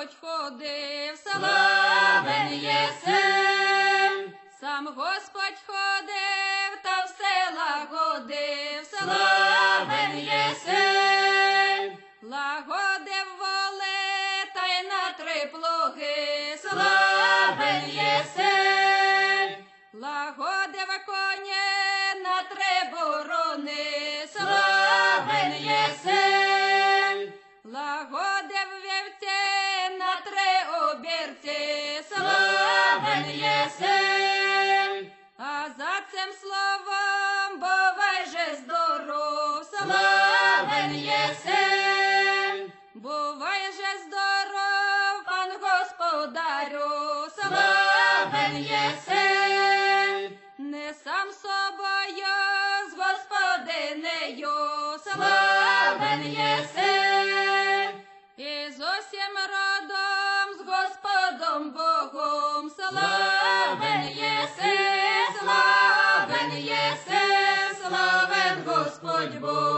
Господь ходив, Славен єси, сам Господь ходив, та в села ходив, славен єси, лагодив воли, та й на три плуги, славен єси, лагодив коні на три обірці, славен єси, а за цим словом бувай же здоров, славен єси, бувай же здоров, пан господарю, славен єси, не сам собою з господинею, славен єси, Господом Богом, славен єси, славен єси, славен Господь Бог.